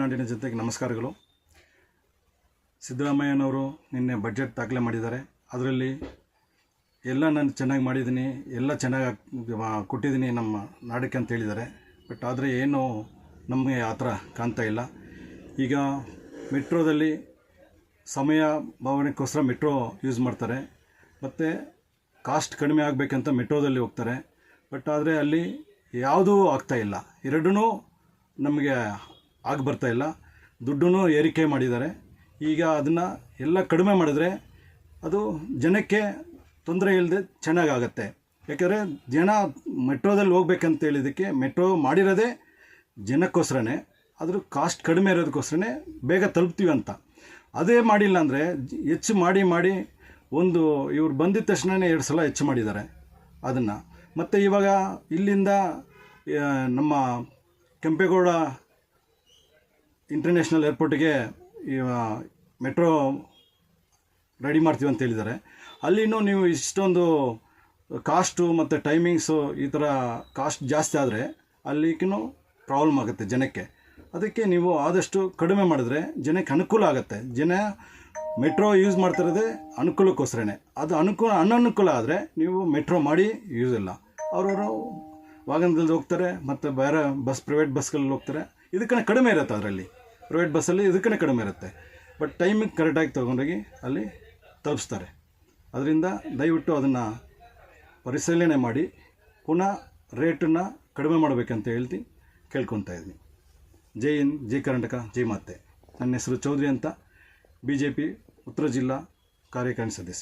ನಾಡಿನ ಜನತೆಗೆ ನಮಸ್ಕಾರಗಳು. ಸಿದ್ದರಾಮಯ್ಯನವರು ನಿನ್ನೆ ಬಜೆಟ್ ದಾಖಲೆ ಮಾಡಿದ್ದಾರೆ. ಅದರಲ್ಲಿ ಎಲ್ಲ ನಾನು ಚೆನ್ನಾಗಿ ಮಾಡಿದ್ದೀನಿ, ಎಲ್ಲ ಚೆನ್ನಾಗಿ ಕೊಟ್ಟಿದ್ದೀನಿ ನಮ್ಮ ನಾಡಕ್ಕೆ ಅಂತ ಹೇಳಿದ್ದಾರೆ. ಬಟ್ ಆದರೆ ಏನು ನಮಗೆ ಆ ಥರ ಕಾಣ್ತಾ ಇಲ್ಲ. ಈಗ ಮೆಟ್ರೋದಲ್ಲಿ ಸಮಯ ಭಾವನೆಗೋಸ್ಕರ ಮೆಟ್ರೋ ಯೂಸ್ ಮಾಡ್ತಾರೆ. ಮತ್ತು ಕಾಸ್ಟ್ ಕಡಿಮೆ ಆಗಬೇಕಂತ ಮೆಟ್ರೋದಲ್ಲಿ ಹೋಗ್ತಾರೆ. ಬಟ್ ಆದರೆ ಅಲ್ಲಿ ಯಾವುದೂ ಆಗ್ತಾಯಿಲ್ಲ ಎರಡೂ ನಮಗೆ ಆಗಿ ಇಲ್ಲ. ದುಡ್ಡೂ ಏರಿಕೆ ಮಾಡಿದ್ದಾರೆ. ಈಗ ಅದನ್ನು ಎಲ್ಲ ಕಡಿಮೆ ಮಾಡಿದ್ರೆ ಅದು ಜನಕ್ಕೆ ತೊಂದರೆ ಇಲ್ಲದೆ ಚೆನ್ನಾಗಾಗತ್ತೆ. ಯಾಕೆಂದರೆ ಜನ ಮೆಟ್ರೋದಲ್ಲಿ ಹೋಗ್ಬೇಕಂತ ಹೇಳಿದ್ದಕ್ಕೆ ಮೆಟ್ರೋ ಮಾಡಿರೋದೇ ಜನಕ್ಕೋಸ್ಕರನೇ ಅದ್ರ ಕಾಸ್ಟ್ ಕಡಿಮೆ ಇರೋದಕ್ಕೋಸ್ಕರನೇ ಬೇಗ ತಲುಪ್ತೀವಿ ಅಂತ. ಅದೇ ಮಾಡಿಲ್ಲ ಅಂದರೆ ಹೆಚ್ಚು ಮಾಡಿ ಮಾಡಿ ಒಂದು ಇವ್ರು ಬಂದಿದ ತಕ್ಷಣವೇ ಎರಡು ಸಲ ಹೆಚ್ಚು ಮಾಡಿದ್ದಾರೆ ಅದನ್ನು. ಮತ್ತು ಇವಾಗ ಇಲ್ಲಿಂದ ನಮ್ಮ ಕೆಂಪೇಗೌಡ ಇಂಟರ್ನ್ಯಾಷನಲ್ ಏರ್ಪೋರ್ಟಿಗೆ ಮೆಟ್ರೋ ರೆಡಿ ಮಾಡ್ತೀವಿ ಅಂತ ಹೇಳಿದ್ದಾರೆ. ಅಲ್ಲಿನೂ ನೀವು ಇಷ್ಟೊಂದು ಕಾಸ್ಟು ಮತ್ತು ಟೈಮಿಂಗ್ಸು ಈ ಥರ ಕಾಸ್ಟ್ ಜಾಸ್ತಿ ಆದರೆ ಅಲ್ಲಿಗೂ ಪ್ರಾಬ್ಲಮ್ ಆಗುತ್ತೆ ಜನಕ್ಕೆ. ಅದಕ್ಕೆ ನೀವು ಆದಷ್ಟು ಕಡಿಮೆ ಮಾಡಿದ್ರೆ ಜನಕ್ಕೆ ಅನುಕೂಲ ಆಗುತ್ತೆ. ಜನ ಮೆಟ್ರೋ ಯೂಸ್ ಮಾಡ್ತಿರೋದೇ ಅನುಕೂಲಕ್ಕೋಸ್ಕರನೇ. ಅದು ಅನುಕೂಲ, ಅನನುಕೂಲ ಆದರೆ ನೀವು ಮೆಟ್ರೋ ಮಾಡಿ ಯೂಸ್ ಇಲ್ಲ. ಅವರವರು ವಾಹನದಲ್ಲಿ ಹೋಗ್ತಾರೆ, ಮತ್ತು ಬೇರೆ ಬಸ್ ಪ್ರೈವೇಟ್ ಬಸ್ಗಳಲ್ಲಿ ಹೋಗ್ತಾರೆ. ಇದಕ್ಕೇ ಕಡಿಮೆ ಇರುತ್ತೆ ಅದರಲ್ಲಿ. ಪ್ರೈವೇಟ್ ಬಸ್ಸಲ್ಲಿ ಇದಕ್ಕೇ ಕಡಿಮೆ ಇರುತ್ತೆ. ಬಟ್ ಟೈಮಿಗೆ ಕರೆಕ್ಟಾಗಿ ತೊಗೊಂಡೋಗಿ ಅಲ್ಲಿ ತಲುಪಿಸ್ತಾರೆ. ಅದರಿಂದ ದಯವಿಟ್ಟು ಅದನ್ನು ಪರಿಶೀಲನೆ ಮಾಡಿ, ಪುನಃ ರೇಟನ್ನು ಕಡಿಮೆ ಮಾಡಬೇಕಂತ ಹೇಳ್ತಿ ಕೇಳ್ಕೊತಾ ಇದ್ದೀನಿ ಜೈ ಹಿಂದ್, ಜೈ ಕರ್ನಾಟಕ, ಜೈ ಮಾತೆ. ನನ್ನ ಹೆಸರು ಚೌಧರಿ ಅಂತ. ಬಿ ಜೆ ಪಿ ಉತ್ತರ ಜಿಲ್ಲಾ ಕಾರ್ಯಕಾರಿಣಿ ಸದಸ್ಯ.